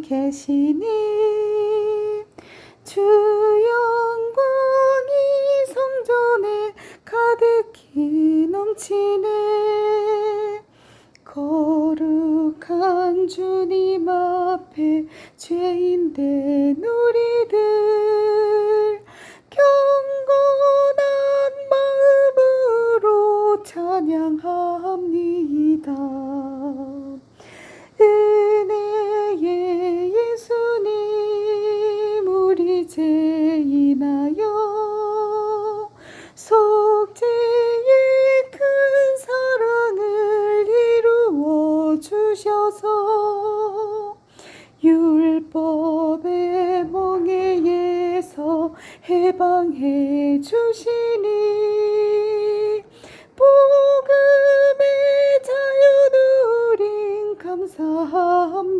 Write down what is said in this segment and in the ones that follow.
계시니 주 영광이 성전에 가득히 넘치네. 거룩한 주님 앞에 죄인 된 우리들 해방해 주시니 복음의 자유 누린 감사합니다.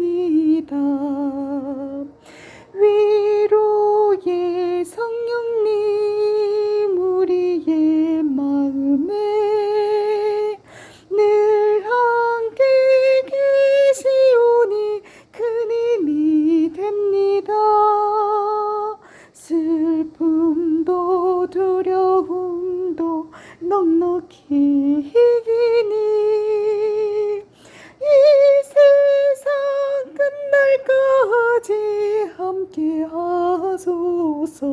두려움도 넉넉히 이기니. 이 세상 끝날까지 함께 하소서.